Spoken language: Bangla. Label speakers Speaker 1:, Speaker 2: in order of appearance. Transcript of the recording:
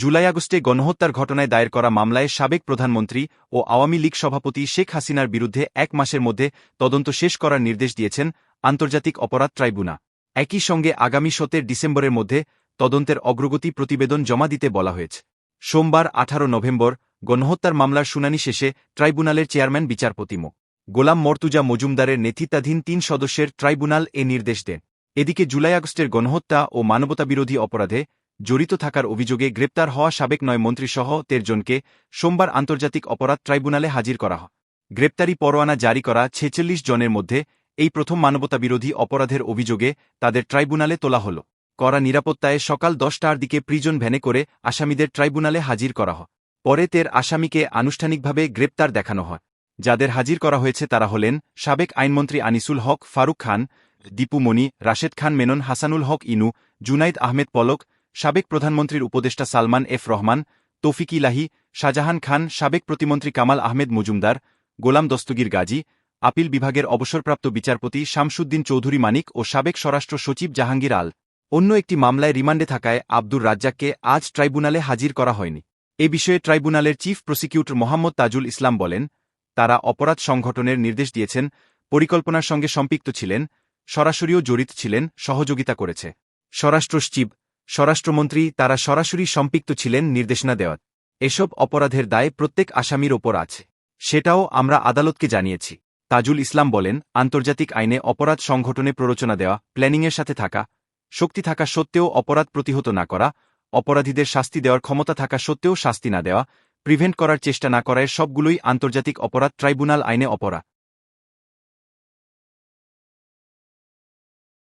Speaker 1: জুলাই আগস্টে গণহত্যার ঘটনায় দায়ের করা মামলায় সাবেক প্রধানমন্ত্রী ও আওয়ামী লীগ সভাপতি শেখ হাসিনার বিরুদ্ধে এক মাসের মধ্যে তদন্ত শেষ করার নির্দেশ দিয়েছেন আন্তর্জাতিক অপরাধ ট্রাইব্যুনা একই সঙ্গে আগামী সতের ডিসেম্বরের মধ্যে তদন্তের অগ্রগতি প্রতিবেদন জমা দিতে বলা হয়েছে সোমবার আঠারো নভেম্বর গণহত্যার মামলার শুনানি শেষে ট্রাইব্যুনালের চেয়ারম্যান বিচারপতি মো গোলাম মর্তুজা মজুমদারের নেতৃত্বাধীন তিন সদস্যের ট্রাইব্যুনাল এ নির্দেশ দেন এদিকে জুলাই আগস্টের গণহত্যা ও মানবতাবিরোধী অপরাধে জড়িত থাকার অভিযোগে গ্রেপ্তার হওয়া সাবেক নয় মন্ত্রীসহ তেরজনকে সোমবার আন্তর্জাতিক অপরাধ ট্রাইব্যুনালে হাজির করা হয় গ্রেপ্তারি পরোয়ানা জারি করা ছেচল্লিশ জনের মধ্যে এই প্রথম মানবতাবিরোধী অপরাধের অভিযোগে তাদের ট্রাইব্যুনালে তোলা হল করা নিরাপত্তায় সকাল দশটার দিকে প্রিজন ভ্যানে করে আসামিদের ট্রাইব্যুনালে হাজির করা হয় পরে তের আসামিকে আনুষ্ঠানিকভাবে গ্রেপ্তার দেখানো হয় যাদের হাজির করা হয়েছে তারা হলেন সাবেক আইনমন্ত্রী আনিসুল হক ফারুক খান দীপু মনি রাশেদ খান মেনন হাসানুল হক ইনু জুনাইদ আহমেদ পলক সাবেক প্রধানমন্ত্রীর উপদেষ্টা সালমান এফ রহমান তৌফিক ইলাহি শাহজাহান খান সাবেক প্রতিমন্ত্রী কামাল আহমেদ মজুমদার গোলাম দস্তগীর গাজী আপিল বিভাগের অবসরপ্রাপ্ত বিচারপতি শামসুদ্দিন চৌধুরী মানিক ও সাবেক স্বরাষ্ট্র সচিব জাহাঙ্গীর আল অন্য একটি মামলায় রিমান্ডে থাকায় আব্দুর রাজ্জাককে আজ ট্রাইব্যুনালে হাজির করা হয়নি এ বিষয়ে ট্রাইব্যুনালের চিফ প্রসিকিউটর মোহাম্মদ তাজুল ইসলাম বলেন তারা অপরাধ সংগঠনের নির্দেশ দিয়েছেন পরিকল্পনার সঙ্গে সম্পৃক্ত ছিলেন সরাসরিও জড়িত ছিলেন সহযোগিতা করেছে স্বরাষ্ট্র সচিব স্বরাষ্ট্রমন্ত্রী তারা সরাসরি সম্পৃক্ত ছিলেন নির্দেশনা দেওয়ার এসব অপরাধের দায় প্রত্যেক আসামির ওপর আছে সেটাও আমরা আদালতকে জানিয়েছি তাজুল ইসলাম বলেন আন্তর্জাতিক আইনে অপরাধ সংগঠনে প্ররোচনা দেওয়া প্ল্যানিংয়ের সাথে থাকা শক্তি থাকা সত্ত্বেও অপরাধ প্রতিহত না করা অপরাধীদের শাস্তি দেওয়ার ক্ষমতা থাকা সত্ত্বেও শাস্তি না দেওয়া প্রিভেন্ট করার চেষ্টা না করায় সবগুলোই আন্তর্জাতিক অপরাধ ট্রাইব্যুনাল আইনে অপরাধ